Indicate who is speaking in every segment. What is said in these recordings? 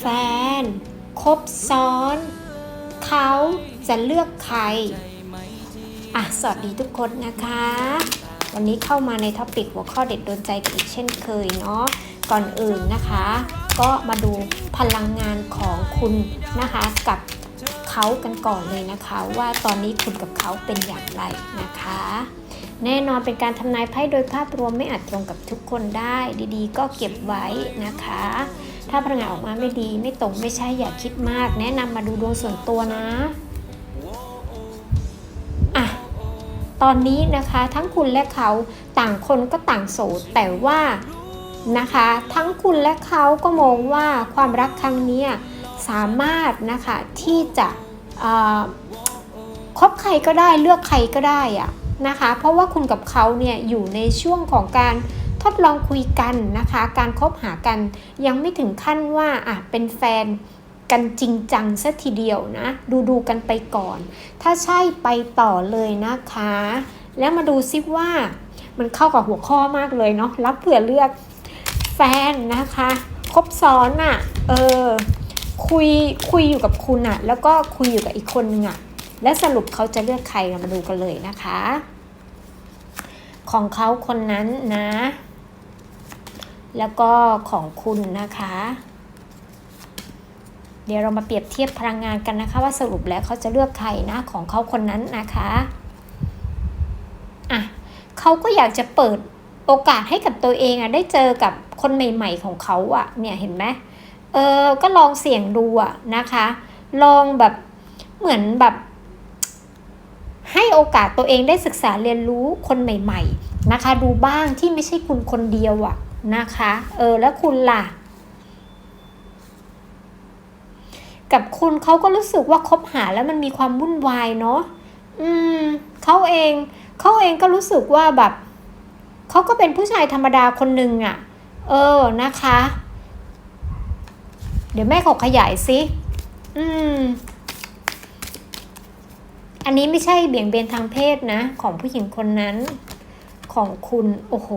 Speaker 1: แฟน คบซ้อน เขาจะเลือกใคร อะ สวัสดีทุกคนนะคะ วันนี้เข้ามาในท็อปิกหัวข้อเด็ดโดนใจกันอีกเช่นเคยเนาะ ก่อนอื่นนะคะ ก็มาดูพลังงานของคุณนะคะกับเขากันก่อนเลยนะคะ ว่าตอนนี้คุณกับเขาเป็นอย่างไรนะคะ แน่นอนเป็นการทำนายไพ่โดยภาพรวมไม่อาจตรงกับทุกคนได้ ดีๆ ก็เก็บไว้นะคะ ถ้าพลังงานออกมาไม่ดีไม่ตรงไม่ใช่อย่าคิดมาก แนะนำมาดูดวงส่วนตัวนะอะตอนนี้นะคะทั้งคุณและเขาต่างคนก็ต่างโสดแต่ว่านะคะ ทั้งคุณและเขาก็มองว่าความรักครั้งนี้สามารถนะคะที่จะคบใครก็ได้เลือกใครก็ได้อะนะคะ เพราะว่าคุณกับเขาเนี่ยอยู่ในช่วงของการ ทดลองคุยกันนะคะ การคบหากันยังไม่ถึงขั้นว่าอะเป็นแฟนกันจริงจังซะทีเดียวนะ ดูดูกันไปก่อน ถ้าใช่ไปต่อเลยนะคะ แล้วมาดูซิว่ามันเข้ากับหัวข้อมากเลยเนาะรับเผื่อเลือกแฟนนะคะคบซ้อนอะ่ะเออคุยคุยอยู่กับคุณอะ่ะ แล้วก็คุยอยู่กับอีกคนนึงอะ่ะและสรุปเขาจะเลือกใครมาดูกันเลยนะคะ ของเขาคนนั้นนะ แล้วก็ของคุณนะคะ เดี๋ยวเรามาเปรียบเทียบพลังงานกันนะคะ ว่าสรุปแล้วเขาจะเลือกใครนะของเขาคนนั้นนะคะอะเขาก็อยากจะเปิดโอกาสให้กับตัวเองอะได้เจอกับคนใหม่ ๆ ของเขาอะเนี่ยเห็นไหมเออก็ลองเสี่ยงดูอะนะคะ ลองแบบเหมือนแบบให้โอกาสตัวเองได้ศึกษาเรียนรู้คนใหม่ๆ นะคะ ดูบ้างที่ไม่ใช่คุณคนเดียวอะนะคะ เออแล้วคุณล่ะ กับคุณเขาก็รู้สึกว่าคบหาแล้วมันมีความวุ่นวายเนาะอืมเขาเองเขาเองก็รู้สึกว่าแบบเขาก็เป็นผู้ชายธรรมดาคนหนึ่งอะ่ะเออนะคะ เดี๋ยวแม่ขอขยายสิอืมอันนี้ไม่ใช่เบี่ยงเบนทางเพศนะ ของผู้หญิงคนนั้น ของคุณโอ้โห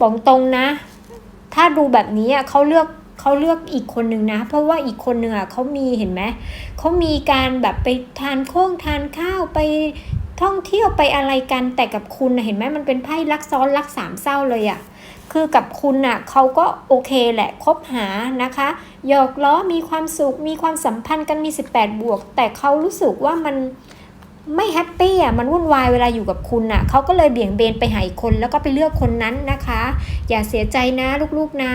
Speaker 1: บอกตรงนะ ถ้าดูแบบนี้อะเขาเลือกเขาเลือกอีกคนหนึ่งนะ เพราะว่าอีกคนหนึ่งอะเขามีเห็นไหมเขามีการแบบไปทานโค้งทานข้าวไปท่องเที่ยวไปอะไรกันแต่กับคุณนะเห็นไหมมันเป็นไพ่รักซ้อนรักสามเศร้าเลยอะคือกับคุณน่ะเขาก็โอเคแหละคบหานะคะหยอกล้อมีความสุขมีความสัมพันธ์กันมี 18 บวก แต่เขารู้สึกว่ามัน ไม่แฮปปี้อะมันวุ่นวายเวลาอยู่กับคุณอะเขาก็เลยเบี่ยงเบนไปหาอีกคนแล้วก็ไปเลือกคนนั้นนะคะ อย่าเสียใจนะลูกๆนะ